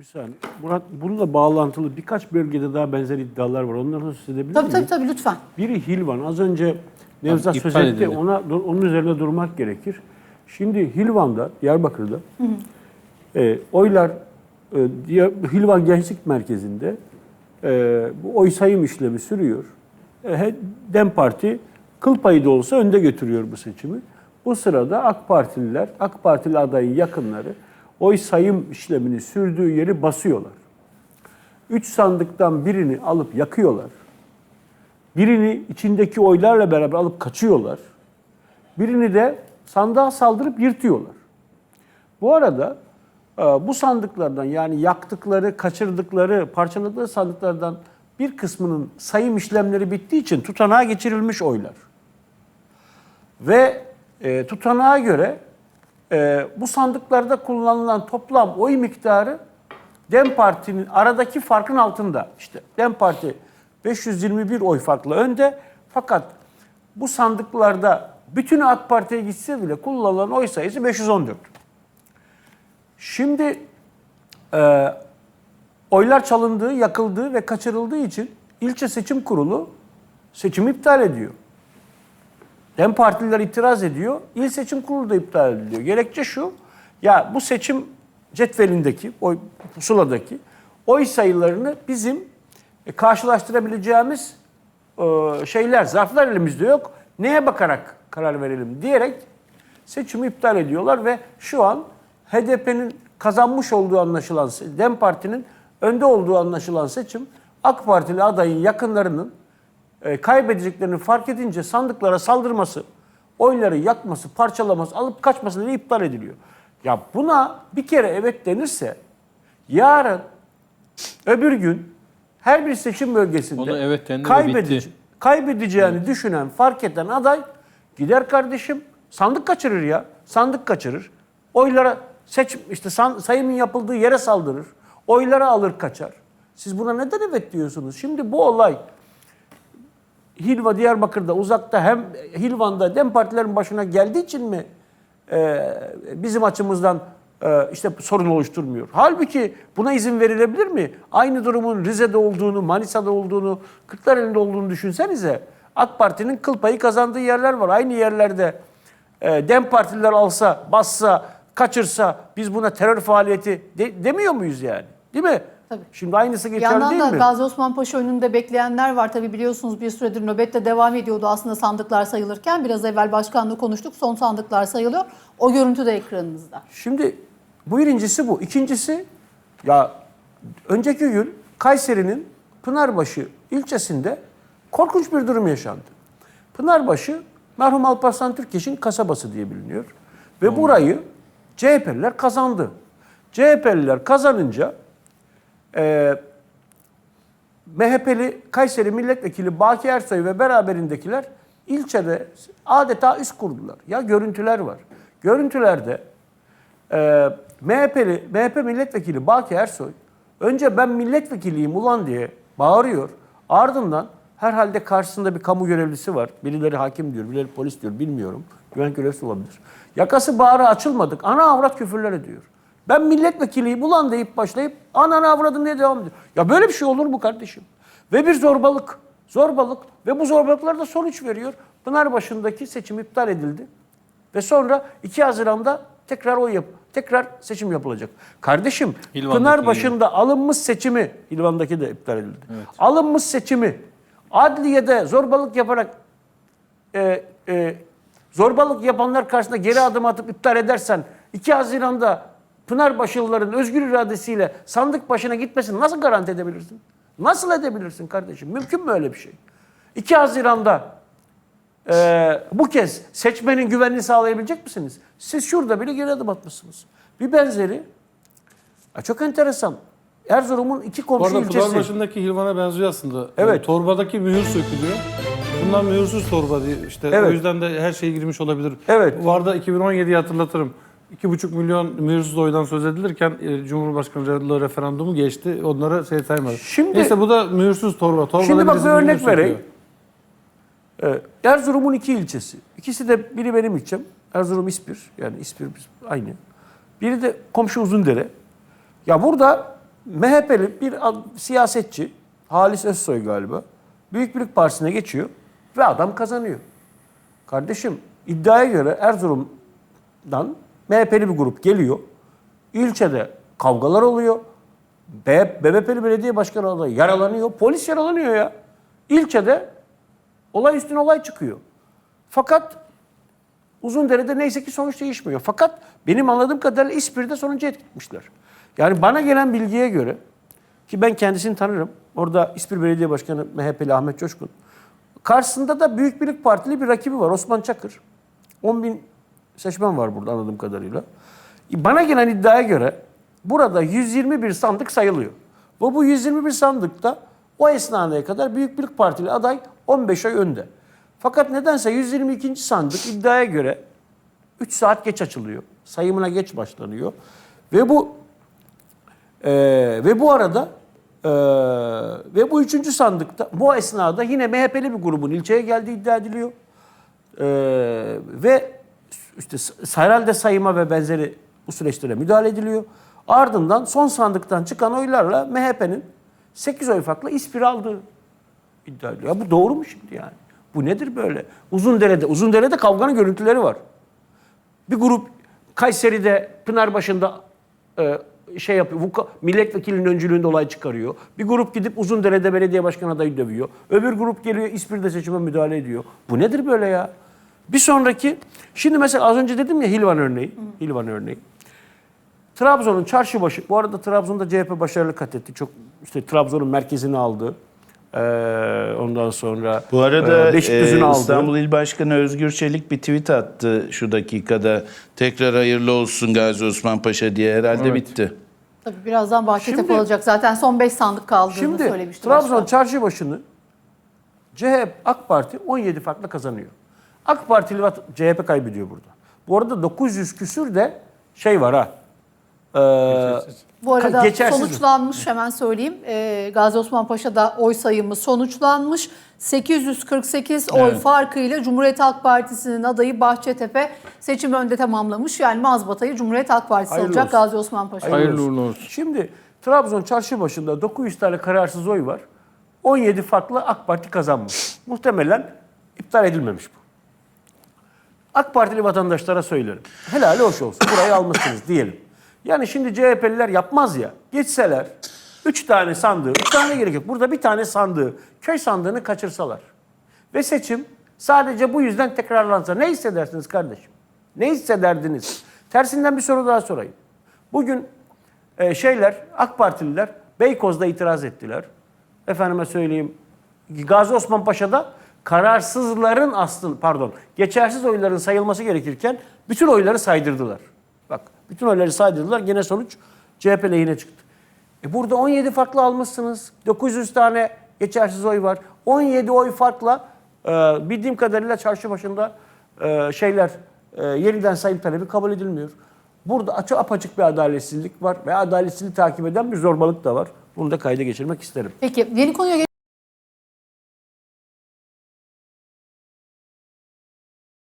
Bir saniye. Murat bununla bağlantılı birkaç bölgede daha benzer iddialar var. Onları da söz edebilir Tabii miyim? tabii tabii lütfen. Biri Hilvan. Az önce Nevzat iptal söz etti. edelim. Ona, onun üzerine durmak gerekir. Şimdi Hilvan'da, Diyarbakır'da e, oylar e, Hilvan Gençlik Merkezi'nde e, bu oy sayım işlemi sürüyor. E, he- Dem Parti kıl payı da olsa önde götürüyor bu seçimi. Bu sırada AK Partililer, AK Partili adayın yakınları oy sayım işlemini sürdüğü yeri basıyorlar. Üç sandıktan birini alıp yakıyorlar. Birini içindeki oylarla beraber alıp kaçıyorlar. Birini de sandığa saldırıp yırtıyorlar. Bu arada e, bu sandıklardan yani yaktıkları, kaçırdıkları, parçaladığı sandıklardan bir kısmının sayım işlemleri bittiği için tutanağa geçirilmiş oylar. Ve e, tutanağa göre e, bu sandıklarda kullanılan toplam oy miktarı Dem Parti'nin aradaki farkın altında. İşte Dem Parti 521 oy farklı önde fakat bu sandıklarda bütün AK Parti'ye gitse bile kullanılan oy sayısı 514. Şimdi e, oylar çalındığı, yakıldığı ve kaçırıldığı için ilçe seçim kurulu seçimi iptal ediyor. Dem partililer itiraz ediyor. İl seçim kurulu da iptal ediliyor. Gerekçe şu. Ya bu seçim cetvelindeki, oy pusuladaki oy sayılarını bizim e, karşılaştırabileceğimiz e, şeyler, zarflar elimizde yok. Neye bakarak karar verelim diyerek seçimi iptal ediyorlar ve şu an HDP'nin kazanmış olduğu anlaşılan, Dem Parti'nin önde olduğu anlaşılan seçim AK Partili adayın yakınlarının e, kaybedeceklerini fark edince sandıklara saldırması, oyları yakması, parçalaması, alıp kaçması diye iptal ediliyor. Ya buna bir kere evet denirse yarın öbür gün her bir seçim bölgesinde Ona evet dendi ve kaybedici- bitti. kaybedeceğini düşünen, fark eden aday gider kardeşim sandık kaçırır ya. Sandık kaçırır. Oylara seç işte san- sayımın yapıldığı yere saldırır. Oyları alır kaçar. Siz buna neden evet diyorsunuz? Şimdi bu olay Hilva Diyarbakır'da uzakta hem Hilvan'da Dem partilerin başına geldiği için mi e, bizim açımızdan e, işte sorun oluşturmuyor? Halbuki buna izin verilebilir mi? Aynı durumun Rize'de olduğunu, Manisa'da olduğunu, Kırklareli'nde olduğunu düşünsenize. AK Parti'nin kıl payı kazandığı yerler var. Aynı yerlerde e, Dem partililer alsa, bassa, kaçırsa biz buna terör faaliyeti de- demiyor muyuz yani? Değil mi? Tabii. Şimdi aynısı geçerli yandan değil da mi? Gazi Osman Paşa önünde bekleyenler var. Tabii biliyorsunuz bir süredir nöbette devam ediyordu aslında sandıklar sayılırken. Biraz evvel başkanla konuştuk. Son sandıklar sayılıyor. O görüntü de ekranınızda. Şimdi bu birincisi bu. İkincisi ya önceki gün Kayseri'nin Pınarbaşı ilçesinde korkunç bir durum yaşandı. Pınarbaşı merhum Alparslan Türkeş'in kasabası diye biliniyor. Ve burayı CHP'liler kazandı. CHP'liler kazanınca e, MHP'li Kayseri Milletvekili Baki Ersoy ve beraberindekiler ilçede adeta üst kurdular. Ya görüntüler var. Görüntülerde e, MHP'li, MHP milletvekili Baki Ersoy önce ben milletvekiliyim ulan diye bağırıyor. Ardından herhalde karşısında bir kamu görevlisi var. Birileri hakim diyor, birileri polis diyor bilmiyorum. Güvenlik görevlisi olabilir. Yakası bağrı açılmadık. Ana avrat küfürler ediyor. Ben milletvekiliyim ulan deyip başlayıp ananı avradın diye devam ediyor. Ya böyle bir şey olur mu kardeşim? Ve bir zorbalık. Zorbalık ve bu zorbalıklar da sonuç veriyor. Pınarbaşı'ndaki seçim iptal edildi. Ve sonra 2 Haziran'da tekrar oy yap, tekrar seçim yapılacak. Kardeşim Hilvan'daki Pınarbaşı'nda alınmış seçimi, İlvan'daki de iptal edildi. Alınmış seçimi adliyede zorbalık yaparak e, e, zorbalık yapanlar karşısında geri adım atıp iptal edersen 2 Haziran'da Pınarbaşılıların özgür iradesiyle sandık başına gitmesini nasıl garanti edebilirsin? Nasıl edebilirsin kardeşim? Mümkün mü öyle bir şey? 2 Haziran'da e, bu kez seçmenin güvenliğini sağlayabilecek misiniz? Siz şurada bile geri adım atmışsınız. Bir benzeri çok enteresan. Erzurum'un iki Bu komşu arada ilçesi. Pınarbaşı'ndaki Hilvan'a benziyor aslında. Evet. Yani torbadaki mühür sökülüyor. Bundan mühürsüz torba diye işte Evet. o yüzden de her şey girmiş olabilir. Evet. Varda 2017'yi hatırlatırım. 2,5 milyon mühürsüz oydan söz edilirken e, Cumhurbaşkanlığı referandumu geçti. Onlara şey saymadı. Şimdi- Neyse bu da mühürsüz torba. Torbada Şimdi bak bir örnek vereyim. Ee, Erzurum'un iki ilçesi. İkisi de biri benim ilçem. Erzurum İspir. Yani İspir biz aynı. Biri de komşu Uzundere. Ya burada MHP'li bir siyasetçi, Halis Özsoy galiba, Büyük Birlik Partisi'ne geçiyor ve adam kazanıyor. Kardeşim iddiaya göre Erzurum'dan MHP'li bir grup geliyor. İlçede kavgalar oluyor. BBP'li belediye başkanı adayı yaralanıyor. Polis yaralanıyor ya. İlçede olay üstüne olay çıkıyor. Fakat Uzundere'de neyse ki sonuç değişmiyor. Fakat benim anladığım kadarıyla İspir'de sonucu etkilemişler. Yani bana gelen bilgiye göre ki ben kendisini tanırım. Orada İspir Belediye Başkanı MHP'li Ahmet Coşkun. Karşısında da Büyük Birlik Partili bir rakibi var Osman Çakır. 10 bin seçmen var burada anladığım kadarıyla. Bana gelen iddiaya göre burada 121 sandık sayılıyor. Ve bu 121 sandıkta o esnaya kadar Büyük Birlik Partili aday 15 ay önde. Fakat nedense 122. sandık iddiaya göre 3 saat geç açılıyor. Sayımına geç başlanıyor. Ve bu ee, ve bu arada ee, ve bu üçüncü sandıkta bu esnada yine MHP'li bir grubun ilçeye geldiği iddia ediliyor. Ee, ve işte herhalde sayıma ve benzeri bu süreçlere müdahale ediliyor. Ardından son sandıktan çıkan oylarla MHP'nin 8 oy farklı İspir aldığı iddia ediliyor. Ya bu doğru mu şimdi yani? Bu nedir böyle? Uzundere'de, Uzundere'de kavganın görüntüleri var. Bir grup Kayseri'de Pınarbaşı'nda e, şey yapıyor. vuka- Milletvekilinin öncülüğünde olay çıkarıyor. Bir grup gidip Uzundere'de belediye başkan adayı dövüyor. Öbür grup geliyor İspir'de seçime müdahale ediyor. Bu nedir böyle ya? Bir sonraki şimdi mesela az önce dedim ya Hilvan örneği. Hilvan örneği. Trabzon'un çarşıbaşı, bu arada Trabzon'da CHP başarılı kat etti. Çok işte Trabzon'un merkezini aldı. Ee, ondan sonra Bu arada e, Beşiktaş'ın e, aldı. İstanbul İl Başkanı Özgür Çelik bir tweet attı şu dakikada. Tekrar hayırlı olsun Gazi Osman Paşa diye herhalde bitti. Tabii birazdan Bahçetepe Şimdi- olacak. Zaten son 5 sandık kaldığını Şimdi söylemişti. Trabzon başkan. çarşıbaşını CHP, AK Parti 17 farklı kazanıyor. AK Partili vat- CHP kaybediyor burada. Bu arada 900 küsür de şey var ha. Ee, Bu arada Geçersiz sonuçlanmış hemen söyleyeyim. Ee, Gazi Osman Paşa'da oy sayımı sonuçlanmış. 848 oy farkıyla Cumhuriyet Halk Partisi'nin adayı Bahçetepe seçim önde tamamlamış. Yani mazbatayı Cumhuriyet Halk Partisi Hayırlı olacak olsun. Gazi Osman Paşa. Hayırlı uğurlu olsun. Şimdi Trabzon çarşı başında 900 tane kararsız oy var. 17 farklı AK Parti kazanmış. Muhtemelen iptal edilmemiş bu. AK Partili vatandaşlara söylerim. Helali hoş olsun. Burayı almışsınız diyelim. Yani şimdi CHP'liler yapmaz ya. Geçseler 3 tane sandığı, 3 tane gerek yok. Burada bir tane sandığı, köy sandığını kaçırsalar. Ve seçim sadece bu yüzden tekrarlansa ne hissedersiniz kardeşim? Ne hissederdiniz? Tersinden bir soru daha sorayım. Bugün e, şeyler, AK Partililer Beykoz'da itiraz ettiler. Efendime söyleyeyim, Gazi Osman Paşa'da kararsızların aslı, pardon, geçersiz oyların sayılması gerekirken bütün oyları saydırdılar. Bak, bütün oyları saydırdılar, gene sonuç CHP lehine çıktı. E burada 17 farklı almışsınız. 900 tane geçersiz oy var. 17 oy farkla e, bildiğim kadarıyla çarşı başında e, şeyler e, yeniden sayım talebi kabul edilmiyor. Burada açık apaçık bir adaletsizlik var ve adaletsizliği takip eden bir zorbalık da var. Bunu da kayda geçirmek isterim. Peki yeni konuya